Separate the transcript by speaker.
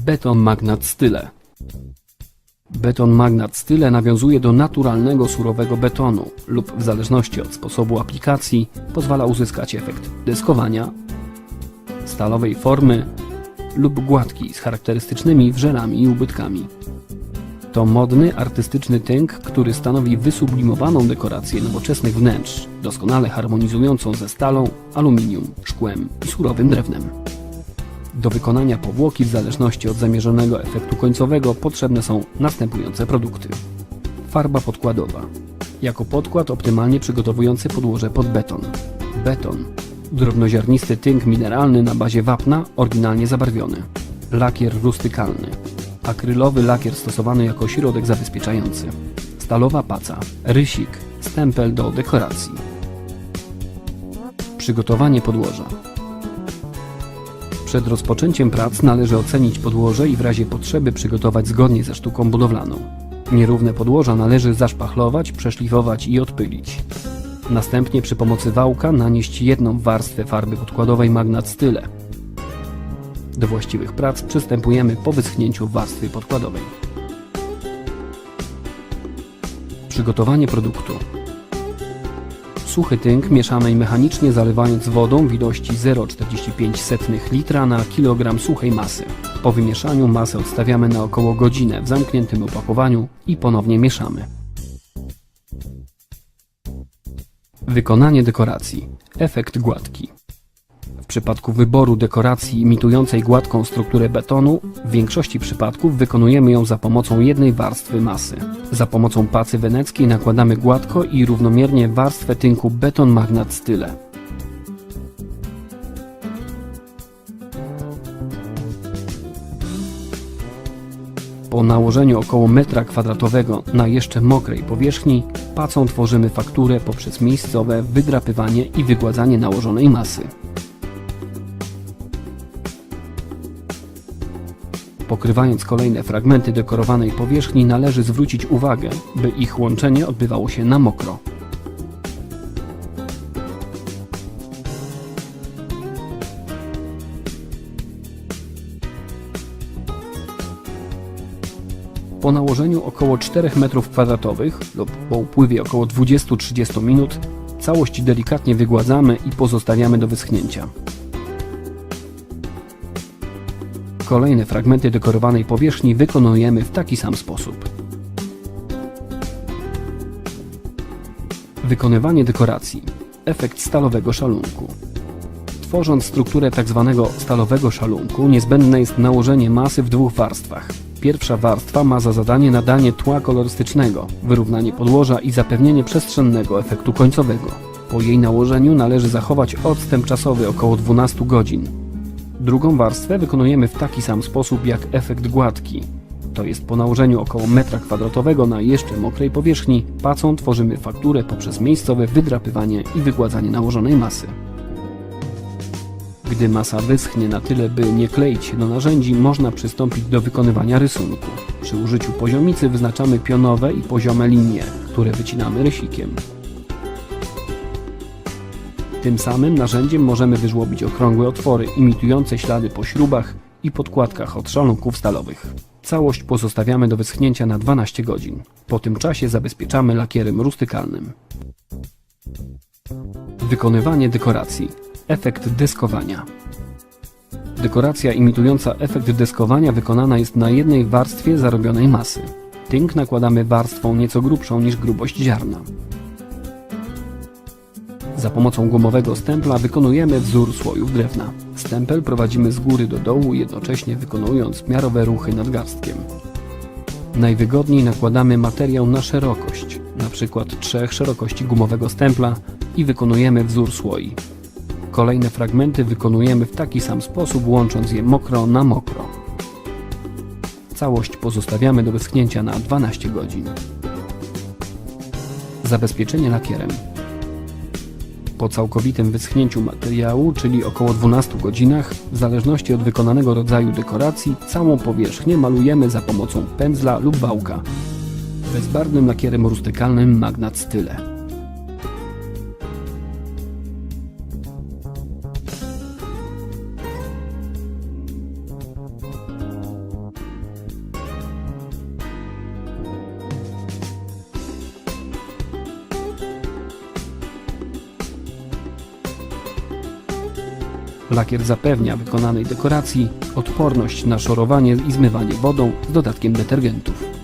Speaker 1: Beton magnat style. Beton magnat style nawiązuje do naturalnego surowego betonu lub w zależności od sposobu aplikacji pozwala uzyskać efekt deskowania, stalowej formy lub gładki z charakterystycznymi wrzelami i ubytkami. To modny, artystyczny tynk, który stanowi wysublimowaną dekorację nowoczesnych wnętrz, doskonale harmonizującą ze stalą, aluminium, szkłem i surowym drewnem. Do wykonania powłoki w zależności od zamierzonego efektu końcowego potrzebne są następujące produkty. Farba podkładowa. Jako podkład optymalnie przygotowujący podłoże pod beton. Beton. Drobnoziarnisty tynk mineralny na bazie wapna, oryginalnie zabarwiony. Lakier rustykalny. Akrylowy lakier stosowany jako środek zabezpieczający. Stalowa paca. Rysik. Stempel do dekoracji. Przygotowanie podłoża. Przed rozpoczęciem prac należy ocenić podłoże i w razie potrzeby przygotować zgodnie ze sztuką budowlaną. Nierówne podłoża należy zaszpachlować, przeszlifować i odpylić. Następnie przy pomocy wałka nanieść jedną warstwę farby podkładowej magnat style. Do właściwych prac przystępujemy po wyschnięciu warstwy podkładowej. Przygotowanie produktu. Suchy tynk mieszamy mechanicznie zalewając wodą w ilości 0,45 litra na kilogram suchej masy. Po wymieszaniu masę odstawiamy na około godzinę w zamkniętym opakowaniu i ponownie mieszamy. Wykonanie dekoracji. Efekt gładki. Przypadku wyboru dekoracji imitującej gładką strukturę betonu, w większości przypadków wykonujemy ją za pomocą jednej warstwy masy. Za pomocą pacy weneckiej nakładamy gładko i równomiernie warstwę tynku beton magnat style. Po nałożeniu około metra kwadratowego na jeszcze mokrej powierzchni, pacą tworzymy fakturę poprzez miejscowe wydrapywanie i wygładzanie nałożonej masy. Pokrywając kolejne fragmenty dekorowanej powierzchni należy zwrócić uwagę, by ich łączenie odbywało się na mokro. Po nałożeniu około 4 m2 lub po upływie około 20-30 minut całość delikatnie wygładzamy i pozostawiamy do wyschnięcia. Kolejne fragmenty dekorowanej powierzchni wykonujemy w taki sam sposób. Wykonywanie dekoracji. Efekt stalowego szalunku. Tworząc strukturę tzw. stalowego szalunku, niezbędne jest nałożenie masy w dwóch warstwach. Pierwsza warstwa ma za zadanie nadanie tła kolorystycznego, wyrównanie podłoża i zapewnienie przestrzennego efektu końcowego. Po jej nałożeniu należy zachować odstęp czasowy około 12 godzin. Drugą warstwę wykonujemy w taki sam sposób jak efekt gładki. To jest po nałożeniu około metra kwadratowego na jeszcze mokrej powierzchni, pacą tworzymy fakturę poprzez miejscowe wydrapywanie i wygładzanie nałożonej masy. Gdy masa wyschnie na tyle, by nie kleić się do narzędzi, można przystąpić do wykonywania rysunku. Przy użyciu poziomicy wyznaczamy pionowe i poziome linie, które wycinamy rysikiem. Tym samym narzędziem możemy wyżłobić okrągłe otwory imitujące ślady po śrubach i podkładkach od szalunków stalowych. Całość pozostawiamy do wyschnięcia na 12 godzin. Po tym czasie zabezpieczamy lakierem rustykalnym. Wykonywanie dekoracji. Efekt deskowania. Dekoracja imitująca efekt deskowania wykonana jest na jednej warstwie zarobionej masy. Tynk nakładamy warstwą nieco grubszą niż grubość ziarna. Za pomocą gumowego stempla wykonujemy wzór słojów drewna. Stempel prowadzimy z góry do dołu, jednocześnie wykonując miarowe ruchy nadgarstkiem. Najwygodniej nakładamy materiał na szerokość, np. trzech szerokości gumowego stempla i wykonujemy wzór słoi. Kolejne fragmenty wykonujemy w taki sam sposób, łącząc je mokro na mokro. Całość pozostawiamy do wyschnięcia na 12 godzin. Zabezpieczenie lakierem. Po całkowitym wyschnięciu materiału, czyli około 12 godzinach, w zależności od wykonanego rodzaju dekoracji, całą powierzchnię malujemy za pomocą pędzla lub wałka. Bezbarwnym lakierem rustykalnym Magnat Style. Lakier zapewnia wykonanej dekoracji odporność na szorowanie i zmywanie wodą z dodatkiem detergentów.